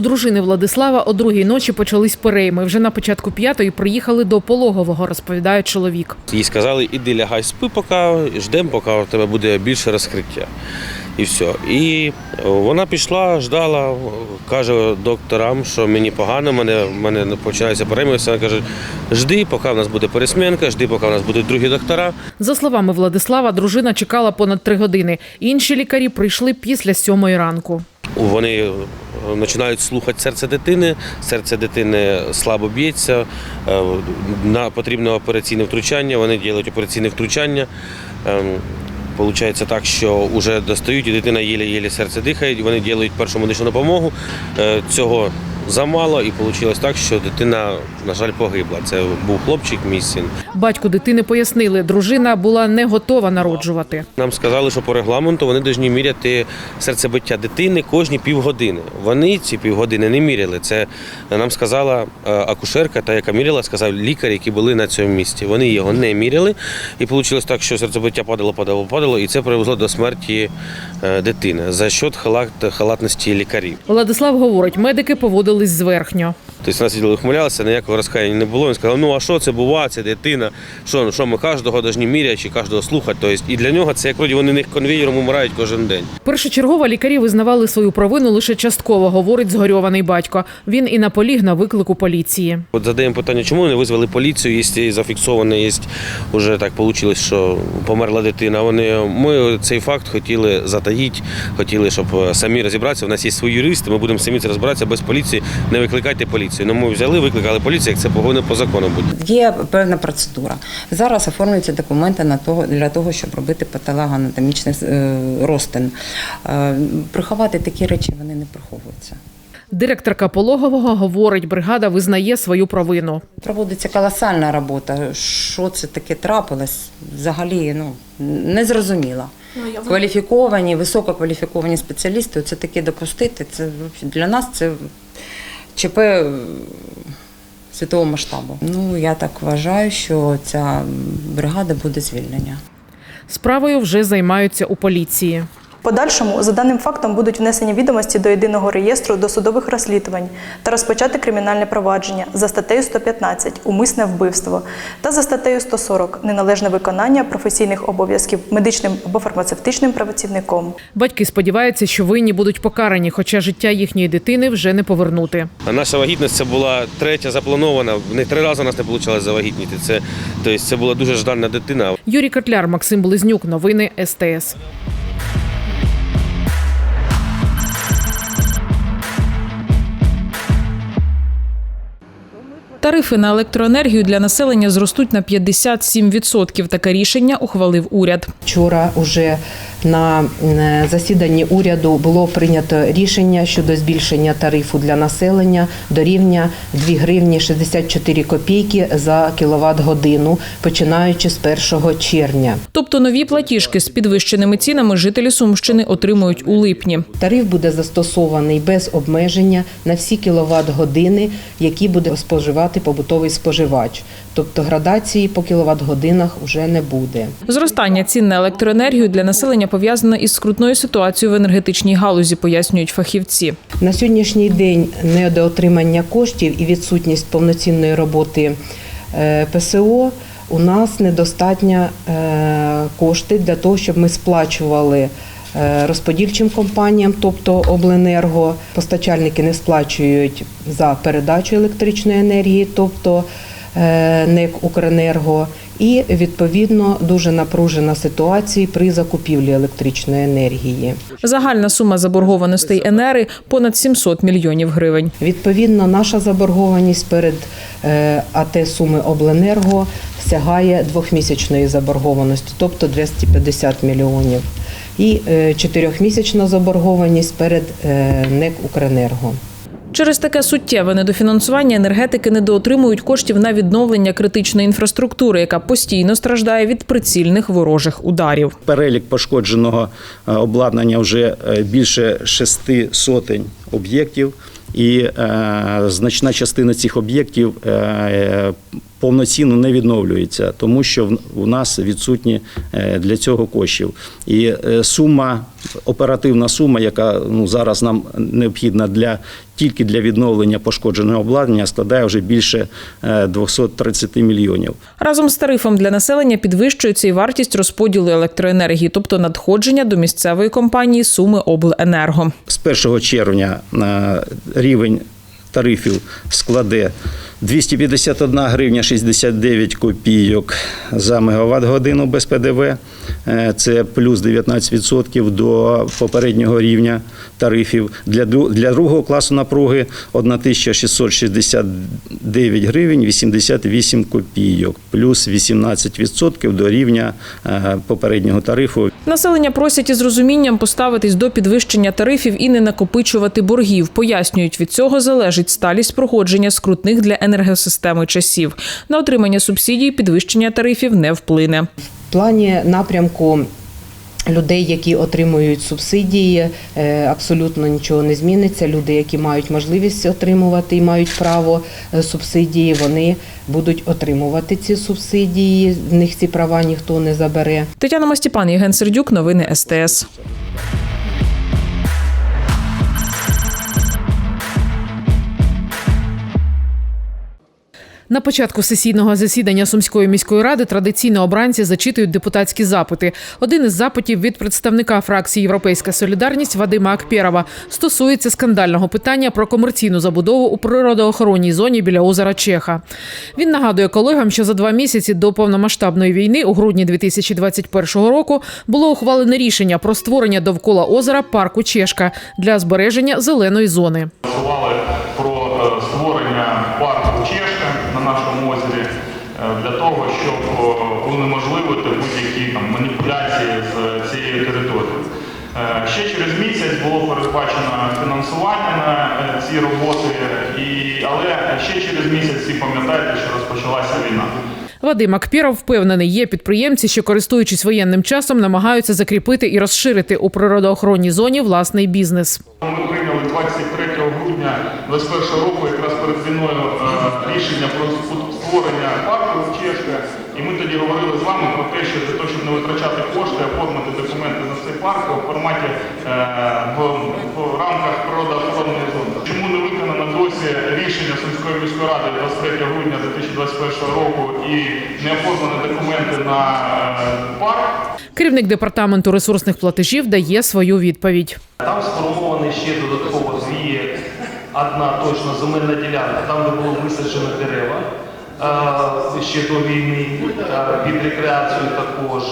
У дружини Владислава о другій ночі почались перейми. Вже на початку п'ятої приїхали до пологового, розповідає чоловік. Їй сказали, іди лягай спи, поки ждемо, поки у тебе буде більше розкриття. І все. І вона пішла, ждала, каже докторам, що мені погано, мене, мене починається перейми. Вона каже, жди, поки в нас буде пересмінка, жди, поки в нас будуть другі доктора. За словами Владислава, дружина чекала понад три години. Інші лікарі прийшли після сьомої ранку. Вони е, починають слухати серце дитини, серце дитини слабо б'ється, е, потрібне операційне втручання, вони роблять операційне втручання. Ем, Получається так, що вже достають, і дитина єлі-єлі серце дихає, вони роблять першу медичну допомогу. Е, Цього замало, і вийшло так, що дитина, на жаль, погибла. Це був хлопчик, мій син. Батьку дитини пояснили, дружина була не готова народжувати. Нам сказали, що по регламенту вони повинні міряти серцебиття дитини кожні півгодини. Вони ці півгодини не міряли. Це нам сказала е, акушерка, та яка міряла, сказав лікар, які були на цьому місці. Вони його не міряли, і вийшло так, що серцебиття падало, падало, падало, і це привело до смерті е, дитини за счет халат- халатності лікарів. Владислав говорить, медики поводились зверхньо. Тобто нас сиділи ухмилялися, ніякого розкаяння не було. Він сказав, ну а що це бува, це дитина, що, ну, що ми кожного повинні міряти чи кожного слухати. Тобто, і для нього це як вроді вони них конвеєром умирають кожен день. Першочергово лікарі визнавали свою провину лише частково, говорить згорьований батько. Він і наполіг на виклику поліції. От задаємо питання, чому не визвали поліцію, якщо зафіксовано, є вже так вийшло, що померла дитина. Вони ми цей факт хотіли затаїти, хотіли, щоб самі розібратися. У нас є свої юристи, ми будемо самі це розбиратися без поліції. Не викликайте поліцію. Ну ми взяли, викликали поліцію, як це повинно по закону бути. Є певна процедура. Зараз оформлюються документи на того для того, щоб робити патологоанатомічний е, розтин. Е, Приховати такі речі вони не приховуються. Директорка пологового говорить, бригада визнає свою провину. Проводиться колосальна робота. Що це таке трапилось? Взагалі ну не зрозуміло. Кваліфіковані, висококваліфіковані спеціалісти, це таке допустити. Це для нас це ЧП е, світового масштабу. Ну я так вважаю, що ця бригада буде звільнення. Справою вже займаються у поліції. Подальшому за даним фактом будуть внесені відомості до єдиного реєстру досудових розслідувань та розпочати кримінальне провадження за статтею 115 умисне вбивство та за статтею 140 неналежне виконання професійних обов'язків медичним або фармацевтичним працівником. Батьки сподіваються, що винні будуть покарані, хоча життя їхньої дитини вже не повернути. Наша вагітність це була третя запланована. Не три рази у нас не вийшло завагітніти. Це, тобто, це була дуже ждана дитина. Юрій Котляр, Максим Близнюк. Новини СТС. Тарифи на електроенергію для населення зростуть на 57%. Таке рішення ухвалив уряд. Вчора уже на е, засіданні уряду було прийнято рішення щодо збільшення тарифу для населення до рівня 2 гривні 64 копійки за кіловат годину, починаючи з 1 червня. Тобто нові платіжки з підвищеними цінами жителі Сумщини отримують у липні. Тариф буде застосований без обмеження на всі кіловат години, які буде споживати побутовий споживач. Тобто градації по кіловат годинах вже не буде. Зростання цін на електроенергію для населення пов'язане із скрутною ситуацією в енергетичній галузі, пояснюють фахівці. На сьогоднішній день недоотримання коштів і відсутність повноцінної роботи е, ПСО у нас недостатньо е, кошти для того, щоб ми сплачували е, розподільчим компаніям, тобто обленерго. Постачальники не сплачують за передачу електричної енергії, тобто НЕК Укренерго. І відповідно дуже напружена ситуація при закупівлі електричної енергії. Загальна сума заборгованостей ЕНЕРи – понад 700 мільйонів гривень. Відповідно, наша заборгованість перед е, АТ Суми Обленерго сягає двохмісячної заборгованості, тобто 250 мільйонів, і е, чотирьохмісячна заборгованість перед е, НЕК Укренерго. Через таке суттєве недофінансування енергетики недоотримують коштів на відновлення критичної інфраструктури, яка постійно страждає від прицільних ворожих ударів. Перелік пошкодженого е, обладнання вже е, більше шести сотень об'єктів, і е, значна частина цих об'єктів повноцінно не відновлюється, тому що в- у нас відсутні е, для цього коштів. І е, сума, оперативна сума, яка ну, зараз нам необхідна для тільки для відновлення пошкодженого обладнання, складає вже більше е, 230 мільйонів. Разом з тарифом для населення підвищується і вартість розподілу електроенергії, тобто надходження до місцевої компанії Суми Обленерго. З 1 червня е, рівень тарифів складе 251 гривня 69 копійок за мегаватт годину без ПДВ. Е, Це плюс 19% до попереднього рівня тарифів. Для, для другого класу напруги 1669 гривень 88 копійок, плюс 18% до рівня е, попереднього тарифу Населення просять із розумінням поставитись до підвищення тарифів і не накопичувати боргів. Пояснюють, від цього залежить сталість проходження скрутних для енергосистеми часів. На отримання субсидій підвищення тарифів не вплине. В плані напрямку людей, які отримують субсидії, е, абсолютно нічого не зміниться. Люди, які мають можливість отримувати і мають право е, субсидії, вони будуть отримувати ці субсидії. В них ці права ніхто не забере. Тетяна Мастіпан, Євген Сердюк, новини СТС. На початку сесійного засідання Сумської міської ради традиційно обранці зачитують депутатські запити. Один із запитів від представника фракції Європейська Солідарність Вадима Акпєрова стосується скандального питання про комерційну забудову у природоохоронній зоні біля озера Чеха. Він нагадує колегам, що за два місяці до повномасштабної війни, у грудні 2021 року, було ухвалене рішення про створення довкола озера парку Чешка для збереження зеленої зони. Голосували про е, створення парку Чешка на нашому озері е, для того, щоб е, унеможливити будь-які там маніпуляції з цією територією. Е, Ще через місяць було передбачено фінансування на е, ці роботи, і, але ще через місяць всі пам'ятаєте, що розпочалася війна. Вадим Акпіров впевнений, є підприємці, що користуючись воєнним часом, намагаються закріпити і розширити у природоохоронній зоні власний бізнес. Ми прийняли 23 грудня 2021 року якраз перед війною е, рішення про створення парку в Чешка. І ми тоді говорили з вами про те, що для того, щоб не витрачати кошти, оформити документи на цей парк у форматі е, в, в рамках природоохоронної зони. Чому не виконано досі рішення Сумської міської ради 23 грудня 2021 року і не оформлені документи на е, парк? Керівник департаменту ресурсних платежів дає свою відповідь. Там сформовані ще додатково дві, одна точно земельна ділянка, там де було висаджено дерева ще до війни під рекреацію також.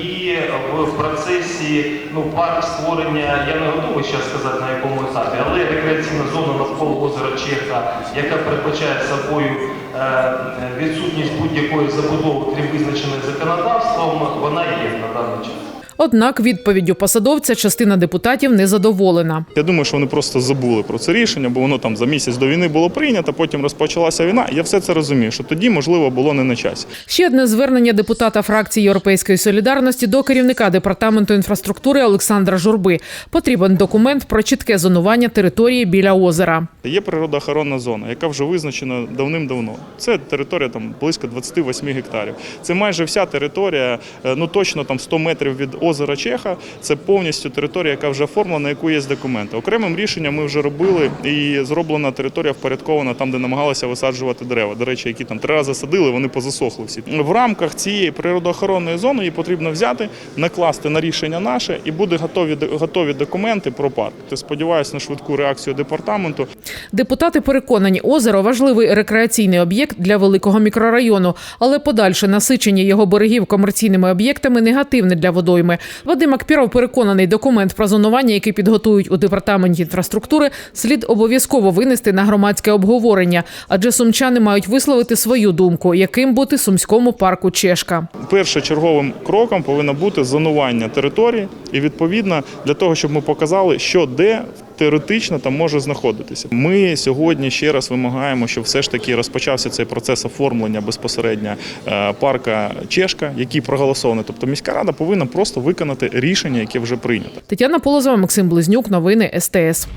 І в процесі ну, парк створення, я не готовий зараз сказати на якому етапі, але рекреаційна зона навколо озера Чеха, яка передбачає собою е, відсутність будь-якої забудови, крім визначеної законодавством, вона є на даний час. Однак відповіддю посадовця частина депутатів не задоволена. Я думаю, що вони просто забули про це рішення, бо воно там за місяць до війни було прийнято, потім розпочалася війна. Я все це розумію, що тоді, можливо, було не на часі. Ще одне звернення депутата фракції Європейської солідарності до керівника департаменту інфраструктури Олександра Журби. Потрібен документ про чітке зонування території біля озера. Є природоохоронна зона, яка вже визначена давним-давно. Це територія там близько 28 гектарів. Це майже вся територія, е, ну точно там 100 метрів від озера Чеха. Це повністю територія, яка вже оформлена, на яку є документи. Окремим рішенням ми вже робили і зроблена територія впорядкована там, де намагалися висаджувати дерева. До речі, які там три рази садили, вони позасохли всі. В рамках цієї природоохоронної зони її потрібно взяти, накласти на рішення наше, і буде готові готові документи про парк. Ти сподіваюся на швидку реакцію департаменту. Депутати переконані, озеро важливий рекреаційний об'єкт для великого мікрорайону, але подальше насичення його берегів комерційними об'єктами негативне для водойми. Об'єктами. Вадим Акпіров переконаний, документ про зонування, який підготують у департаменті інфраструктури, слід обов'язково винести на громадське обговорення, адже сумчани мають висловити свою думку, яким бути сумському парку Чешка. Першочерговим кроком повинно бути зонування території, і відповідно для того, щоб ми показали, що де теоретично там може знаходитися. Ми сьогодні ще раз вимагаємо, щоб все ж таки розпочався цей процес оформлення безпосередньо е, парка Чешка, який проголосований. Тобто міська рада повинна просто виконати рішення, яке вже прийнято. Тетяна Полозова, Максим Близнюк. Новини СТС.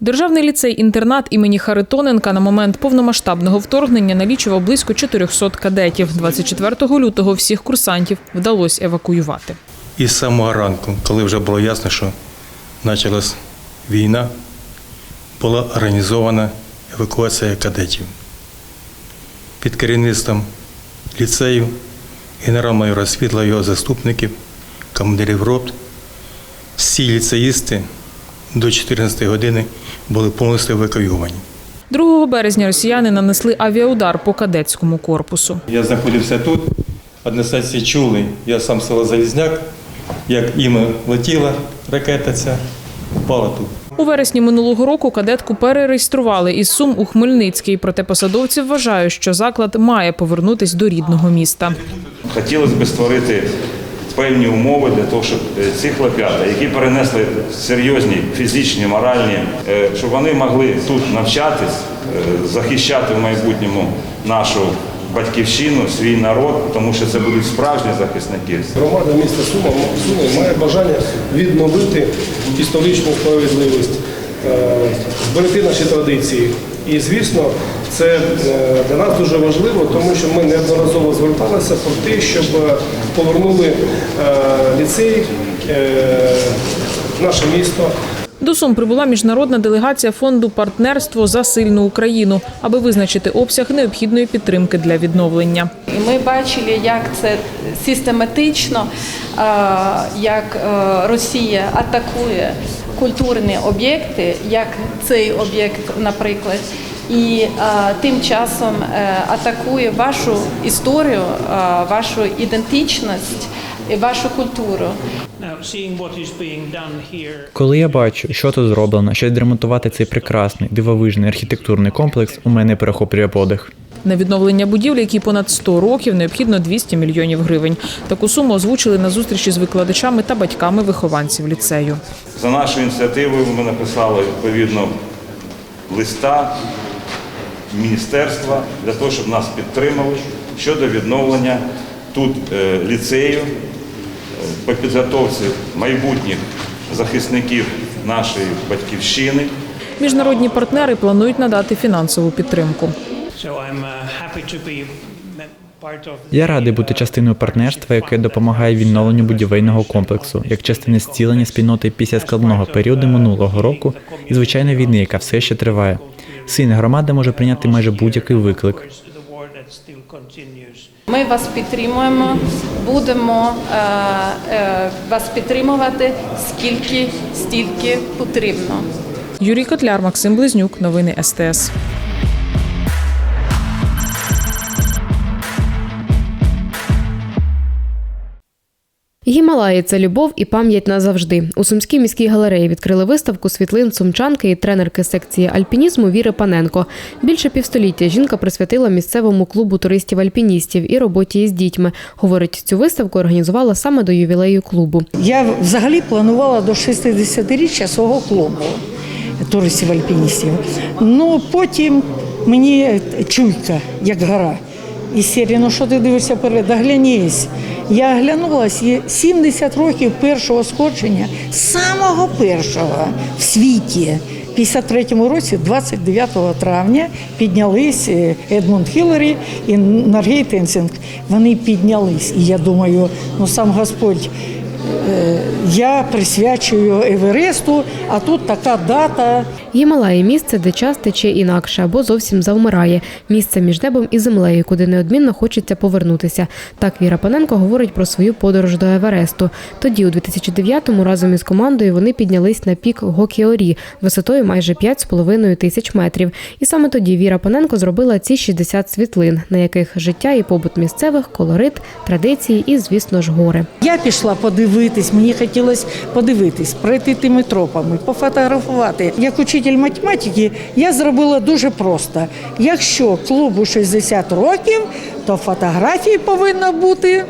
Державний ліцей-інтернат імені Харитоненка на момент повномасштабного вторгнення налічував близько 400 кадетів. 24 лютого всіх курсантів вдалося евакуювати. І з самого ранку, коли вже було ясно, що почалась війна, була організована евакуація кадетів. Під керівництвом ліцею, генерал-майора Світла, його заступників, командирів рот, всі ліцеїсти до 14 години були повністю евакуйовані. 2 березня росіяни нанесли авіаудар по кадетському корпусу. Я знаходився тут, односельці чули, я сам село Залізняк, як іме летіла ракета ця, впала тут. У вересні минулого року кадетку перереєстрували із Сум у Хмельницький. Проте посадовці вважають, що заклад має повернутись до рідного міста. Хотілося б створити певні умови для того, щоб е, ці хлоп'ята, які перенесли серйозні фізичні, моральні, е, щоб вони могли тут навчатись, е, захищати в майбутньому нашу батьківщину, свій народ, тому що це будуть справжні захисники. Громада міста Сума, Суми має бажання відновити історичну справедливість, е, зберегти наші традиції. І, звісно, це е, для нас дуже важливо, тому що ми неодноразово зверталися про те, щоб е, повернули ліцей в наше місто. До Сум прибула міжнародна делегація фонду Партнерство за сильну Україну, аби визначити обсяг необхідної підтримки для відновлення. Ми бачили, як це систематично, е, як е, Росія атакує культурні об'єкти, як цей об'єкт, наприклад, і е, тим часом атакує вашу історію, вашу ідентичність вашу культуру. Коли я бачу, що тут зроблено, щоб відремонтувати цей прекрасний дивовижний архітектурний комплекс, у мене перехоплює подих. На відновлення будівлі, які понад 100 років, необхідно 200 мільйонів гривень. Таку суму озвучили на зустрічі з викладачами та батьками вихованців ліцею. За нашою ініціативою ми написали відповідно листа міністерства для того, щоб нас підтримали щодо відновлення тут е, ліцею по підготовці майбутніх захисників нашої батьківщини. Міжнародні партнери планують надати фінансову підтримку. Я радий бути частиною партнерства, яке допомагає відновленню будівельного комплексу, як частина зцілення спільноти після складного періоду минулого року і звичайної війни, яка все ще триває. Сильна громада може прийняти майже будь-який виклик. Ми вас підтримуємо, будемо е, е, вас підтримувати скільки стільки потрібно. Юрій Котляр, Максим Близнюк, новини СТС. Гімалаї це любов і пам'ять назавжди. У Сумській міській галереї відкрили виставку світлин сумчанки і тренерки секції альпінізму Віри Паненко. Більше півстоліття жінка присвятила місцевому клубу туристів-альпіністів і роботі із дітьми. Говорить, цю виставку організувала саме до ювілею клубу. Я взагалі планувала до 60-річчя свого клубу туристів-альпіністів. Ну потім мені чуйка, як гора. І серії, ну що ти дивишся перед, оглянись. Я оглянулась, і 70 років першого сходження, самого першого в світі. В 53-му році, 29 травня, піднялись е, Едмунд Хіллері і Наргей Тенсінг. Вони піднялись. І я думаю, ну сам Господь е, я присвячую Евересту, а тут така дата. Гімалаї місце, де час тече інакше або зовсім завмирає. Місце між небом і землею, куди неодмінно хочеться повернутися. Так Віра Паненко говорить про свою подорож до Евересту. Тоді, у 2009-му, разом із командою вони піднялись на пік Гокіорі висотою майже 5,5 тисяч метрів. І саме тоді Віра Паненко зробила ці 60 світлин, на яких життя і побут місцевих, колорит, традиції і, звісно ж, гори. Я пішла подивитись, мені хотілося подивитись, пройти тими тропами, пофотографувати. Як учитель математики, я зробила дуже просто. Якщо клубу 60 років, то фотографій повинно бути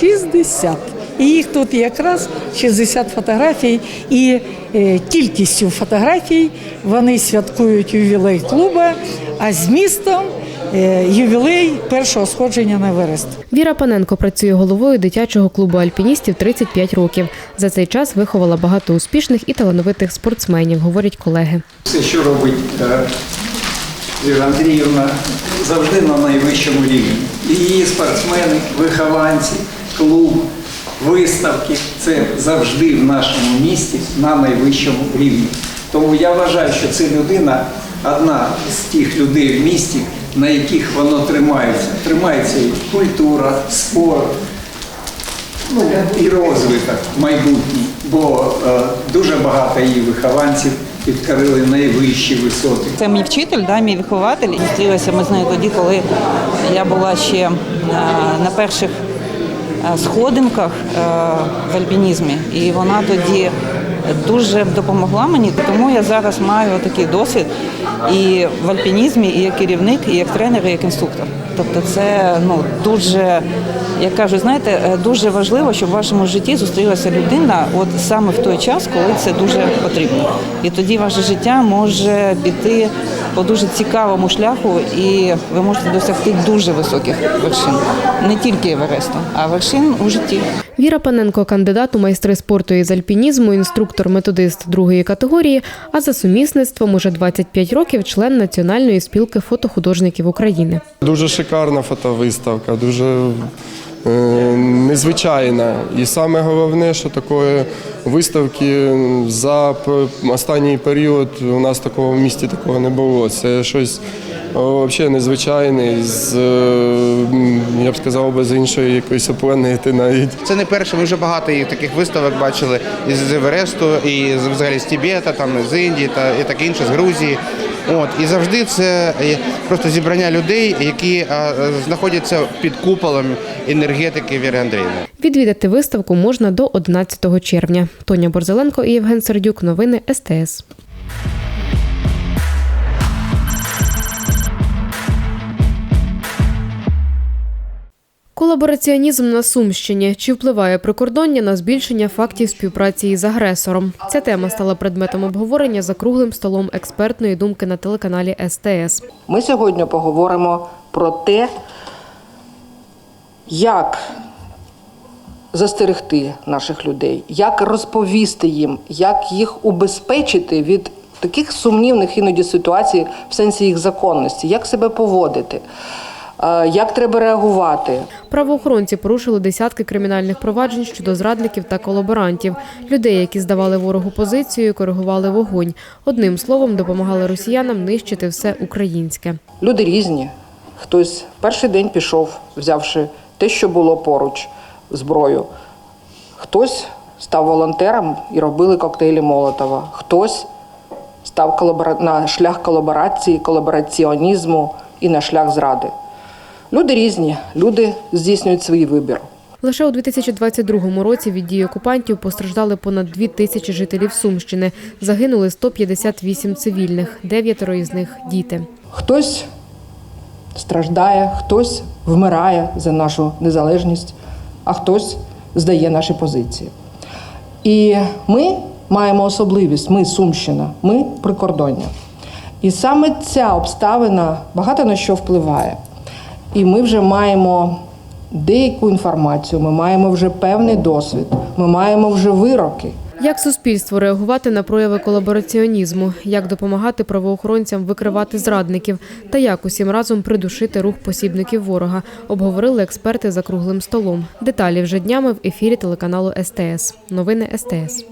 60. І їх тут якраз 60 фотографій, і е, кількістю фотографій вони святкують ювілей клуба, а з містом ювілей першого сходження на Еверест. Віра Паненко працює головою дитячого клубу альпіністів 35 років. За цей час виховала багато успішних і талановитих спортсменів, говорять колеги. Все, що робить е, Віра Андріївна, завжди на найвищому рівні. Її спортсмени, вихованці, клуб, виставки це завжди в нашому місті на найвищому рівні. Тому я вважаю, що це людина одна з тих людей в місті, на яких воно тримається. Тримається і культура, спорт, ну, і розвиток майбутній, бо е, дуже багато її вихованців підкорили найвищі висоти. Це мій вчитель, да, мій вихователь. Зустрілися ми з нею тоді, коли я була ще е, на перших е, сходинках е, в альпінізмі. І вона тоді дуже допомогла мені, тому я зараз маю такий досвід і в альпінізмі, і як керівник, і як тренер, і як інструктор. Тобто це ну, дуже, як кажуть, знаєте, е, дуже важливо, щоб в вашому житті зустрілася людина от саме в той час, коли це дуже потрібно. І тоді ваше життя може піти по дуже цікавому шляху, і ви можете досягти дуже високих вершин. Не тільки Евересту, а вершин у житті. Віра Паненко кандидат у майстри спорту із альпінізму, інструктор-методист другої категорії, а за сумісництвом уже 25 років член Національної спілки фотохудожників України. Дуже шикарна фотовиставка, дуже незвичайна. І саме головне, що такої виставки за останній період у нас такого в місті такого не було. Це щось взагалі незвичайне, з, е, я б сказав, без іншої якоїсь планети навіть. Це не перше, ми вже багато їх таких виставок бачили із Евересту, і взагалі з Тібета, там з Індії та і таке інше, з Грузії. От і завжди це е, просто зібрання людей, які е, знаходяться під куполом енергетики Віри Андріївни. Відвідати виставку можна до 11 червня. Тоня Борзеленко і Євген Сердюк. Новини СТС. Колабораціонізм на Сумщині чи впливає прикордоння на збільшення фактів співпраці із агресором? Ця тема стала предметом обговорення за круглим столом експертної думки на телеканалі СТС. Ми сьогодні поговоримо про те, як застерегти наших людей, як розповісти їм, як їх убезпечити від таких сумнівних іноді ситуацій в сенсі їх законності, як себе поводити, як треба реагувати. Правоохоронці порушили десятки кримінальних проваджень щодо зрадників та колаборантів. Людей, які здавали ворогу позицію, коригували вогонь. Одним словом, допомагали росіянам нищити все українське. Люди різні. Хтось перший день пішов, взявши те, що було поруч, зброю. Хтось став волонтером і робили коктейлі Молотова. Хтось став колабора... на шлях колаборації, колабораціонізму і на шлях зради. Люди різні, люди здійснюють свій вибір. Лише у 2022 році від дії окупантів постраждали понад дві тисячі жителів Сумщини. Загинули 158 цивільних, дев'ятеро із них діти. Хтось страждає, хтось вмирає за нашу незалежність, а хтось здає наші позиції. І ми маємо особливість, ми Сумщина, ми прикордоння. І саме ця обставина багато на що впливає. І ми вже маємо деяку інформацію, ми маємо вже певний досвід, ми маємо вже вироки. Як суспільство реагувати на прояви колабораціонізму, як допомагати правоохоронцям викривати зрадників та як усім разом придушити рух посібників ворога, обговорили експерти за круглим столом. Деталі вже днями в ефірі телеканалу СТС. Новини СТС.